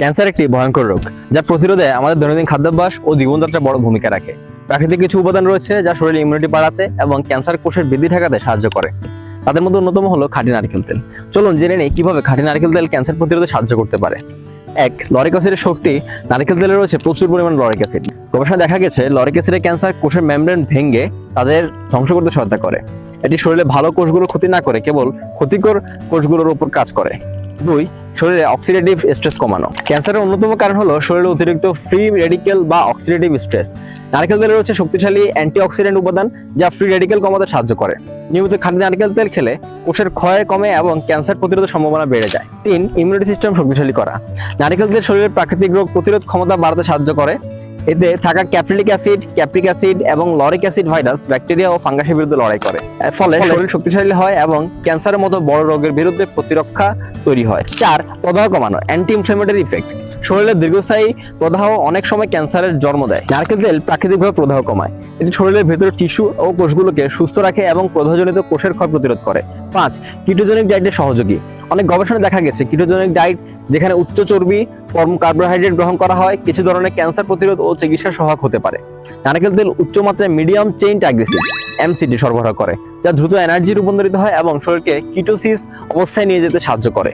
Cancer একটি ভয়ঙ্কর রোগ, যা প্রতিরোধে আমাদের দৈনন্দিন খাদ্যাভ্যাস ও জীবনযাত্রায় বড় ভূমিকা রাখে। প্রাকৃতিক কিছু উপাদান রয়েছে যা শরীরের ইমিউনিটি বাড়াতে এবং ক্যান্সার কোষের বৃদ্ধি ঠেকাতে সাহায্য করে। তাদের মধ্যে অন্যতম হলো খাঁটি নারকেল তেল। চলুন জেনে নেই কীভাবে খাঁটি নারকেল তেল ক্যান্সার প্রতিরোধে সাহায্য করতে পারে। এক, লরিক অ্যাসিডের শক্তি। নারকেল তেলে রয়েছে প্রচুর পরিমাণ লরিক অ্যাসিড। গবেষণায় দেখা গেছে, লরিক অ্যাসিডের ক্যান্সার কোষের মেমব্রেন ভেঙে তাদের ধ্বংস করতে সহায়তা করে। এটি শরীরে ভালো কোষগুলো ক্ষতি না করে, কেবল ক্ষতিকর কোষগুলোর উপর কাজ করে। দুই শরীরে অক্সিডেটিভ স্ট্রেস কমানো। ক্যান্সারের অন্যতম কারণ হলো শরীরে অতিরিক্ত ফ্রি রেডিকেল বা অক্সিডেটিভ স্ট্রেস নারকেল তেলে রয়েছে শক্তিশালী অ্যান্টিঅক্সিডেন্ট উপাদান যা ফ্রি রেডিকেল কমাতে সাহায্য করে। নিয়মিত খাঁটি নারকেল তেল খেলে কোষের ক্ষয় কমে এবং ক্যান্সার প্রতিরোধের সম্ভাবনা বেড়ে যায়। তিন ইমিউনিটি সিস্টেম শক্তিশালী করা। নারকেল তেল শরীরের প্রাকৃতিক রোগ প্রতিরোধ ক্ষমতা বাড়াতে সাহায্য করে। এতে থাকা ক্যাপ্রিলিক অ্যাসিড ক্যাপ্রিক অ্যাসিড এবং লরিক অ্যাসিড ভাইরাস ব্যাকটেরিয়া ও ফাঙ্গাসের বিরুদ্ধে লড়াই করে। এর ফলে শরীর শক্তিশালী হয় এবং ক্যান্সারের মতো বড় রোগের বিরুদ্ধে প্রতিরক্ষা তৈরি হয়। চার প্রদাহ কমানো অ্যান্টি ইনফ্লেমেটরি ইফেক্ট শরীরের দীর্ঘস্থায়ী প্রদাহ অনেক সময় ক্যান্সারের জন্ম দেয়। নারকেল তেল প্রাকৃতিকভাবে প্রদাহ কমায়। এটি শরীরের ভেতরে টিস্যু ও কোষগুলোকে সুস্থ রাখে এবং প্রদাহজনিত কোষের ক্ষয় প্রতিরোধ করে। পাঁচ কিটোজেনিক ডায়েটের সহযোগী। অনেক গবেষণায় দেখা গেছে কিটোজেনিক ডায়েট যেখানে উচ্চ চর্বি কর্ম কার্বোহাইড্রেট গ্রহণ করা হয়, কিছু ধরনের ক্যান্সার প্রতিরোধ ও চিকিৎসা সহায়ক হতে পারে। নারকেল তেল উচ্চ মাত্রায় মিডিয়াম চেইন অ্যাগ্রেসিভ এমসিডি সরবরাহ করে, যা দ্রুত এনার্জি রূপান্তরিত হয় এবং শরীরকে কিটোসিস অবস্থায় নিয়ে যেতে সাহায্য করে।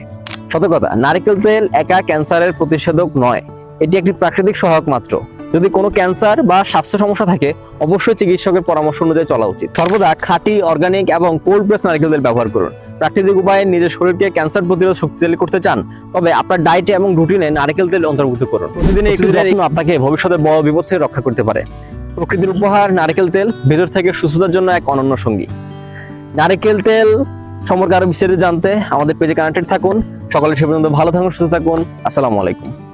সতর্কতা নারিকেল তেল একা ক্যান্সারের প্রতিষেধক নয়। এটি একটি প্রাকৃতিক সহায়ক মাত্র। যদি কোনো ক্যান্সার বা স্বাস্থ্য সমস্যা থাকে অবশ্যই চিকিৎসকের পরামর্শ অনুযায়ী চলা উচিত। সর্বদা খাঁটি অর্গানিক এবং কোল্ড প্রেস নারকেল তেল ব্যবহার করুন। প্রাকৃতিক উপায়ে নিজের শরীরকে ক্যান্সার প্রতিরোধ শক্তিশালী করতে চান তবে আপনার ডায়েটে এবং রুটিনে নারকেল তেল অন্তর্ভুক্ত করুন। প্রতিদিন একটু আপনাকে ভবিষ্যতে বড় বিপদ থেকে রক্ষা করতে পারে। প্রকৃতির উপহার নারকেল তেল ভেতর থেকে সুস্থতার জন্য এক অনন্য সঙ্গী। নারকেল তেল সম্পর্কে আরও বিস্তারিত জানতে আমাদের পেজে কানেক্টেড থাকুন। সকলের সে পর্যন্ত ভালো থাকুন, সুস্থ থাকুন। আসসালামু আলাইকুম।